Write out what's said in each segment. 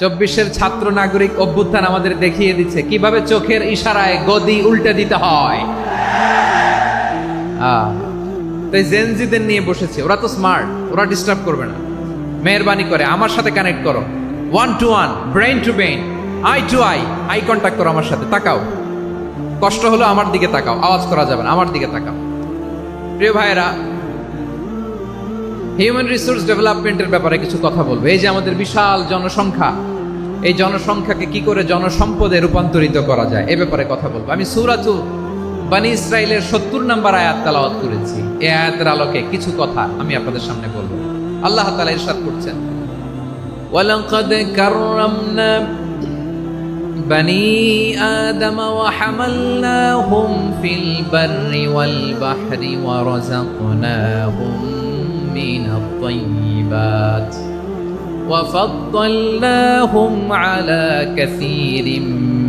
চব্বিশের ছাত্র নাগরিক অভ্যুত্থান আমাদের দেখিয়ে দিচ্ছে। কীভাবে চোখের ইশারায় গদি উল্টে দিতে হয়? জেনজিদের নিয়ে বসেছে। ওরা তো স্মার্ট ওরা ডিস্টার্ব করবে না। মেহরবানি করে, আমার সাথে কানেক্ট করো। One to one brain to brain eye to eye eye contact করো আমার সাথে। তাকাও। কষ্ট হলো আমার দিকে তাকাও। আওয়াজ করা যাবে না, আমার দিকে তাকাও। প্রিয় ভাইয়েরা হিউম্যান রিসোর্স ডেভেলপমেন্টের ব্যাপারে কিছু কথা বলব। এই যে আমাদের বিশাল জনসংখ্যা এই জনসংখ্যাকে কি করে জনসম্পদে রূপান্তরিত করা যায় এ ব্যাপারে কথা বলবো আমি সুরাতু বানি ইসরায়েলের সত্তর নম্বর আয়াত তালাওয়াত করেছি এই আয়াতের আলোকে কিছু কথা আমি আপনাদের সামনে বলবো আল্লাহ তালা ইরশাদ করছেন ওয়ালাকাদ কাররামনা بني آدم وحملناهم في البر والبحر ورزقناهم من الطيبات وفضلناهم على كثير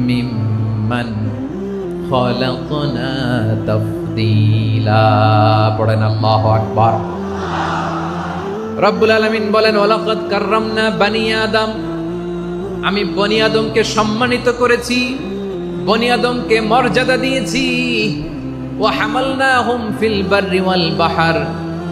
ممن خلقنا تفضيلا পড়েন আল্লাহ আকবার রব্বুল আলামিন বলেন ওয়ালাকাদ কাররামনা বানি আদম আমি বনি আদমকে সম্মানিত করেছি বনি আদমকে মর্যাদা দিয়েছি ও হামালনা হুম ফিল বাররি ওয়াল বাহার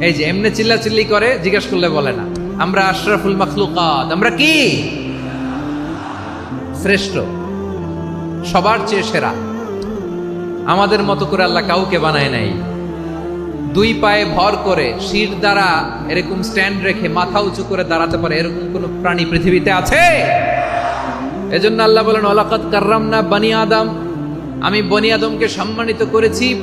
এই যে এমনি চিল্লা চিল্লি করে জিজ্ঞেস করলে বলে না। আমরা আশরাফুল মখলুকাত। আমরা কি? শ্রেষ্ঠ। সবার চেয়ে সেরা। আমাদের মতো করে আল্লাহ কাউকে বানায় নাই। দুই পায়ে ভর করে শির দ্বারা এরকম স্ট্যান্ড রেখে মাথা উঁচু করে দাঁড়াতে পারে এরকম কোন প্রাণী পৃথিবীতে আছে? এজন্য আল্লাহ বলেন অলাকাত কার্রাম না বানি আদম। আমি বনি আদমকে সম্মানিত করেছি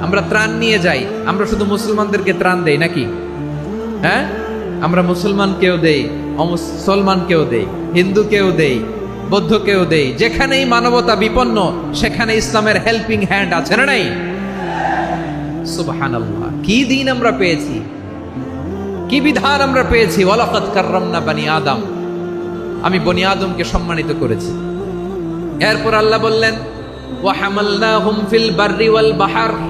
আমরা ত্রাণ নিয়ে যাই। আমরা শুধু মুসলমানদেরকে ত্রাণ দেই নাকি? হ্যাঁ? আমরা মুসলমানকেও দেই অমুসলমানকেও দেই হিন্দুকেও দেই বৌদ্ধকেও দেই, যেখানেই মানবতা বিপন্ন, সেখানে ইসলামের হেল্পিং হ্যান্ড আছে না নাই? কি দিন আমরা পেয়েছি? কি বিধান আমরা পেয়েছি? ওয়ালাকাত কাররামনা বানি আদম। আমি বনি আদমকে সম্মানিত করেছি। এরপর আল্লাহ বললেন, ওয়া হামালনাহুম ফিল বাররি ওয়াল বাহার।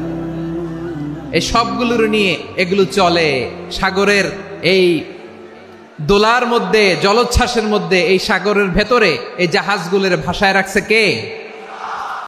এই সবগুলোর নিয়ে এগুলো চলে। সাগরের এই দোলার মধ্যে, জলোচ্ছ্বাসের মধ্যে এই সাগরের ভেতরে এই জাহাজগুলোর ভাষায় রাখছে কে?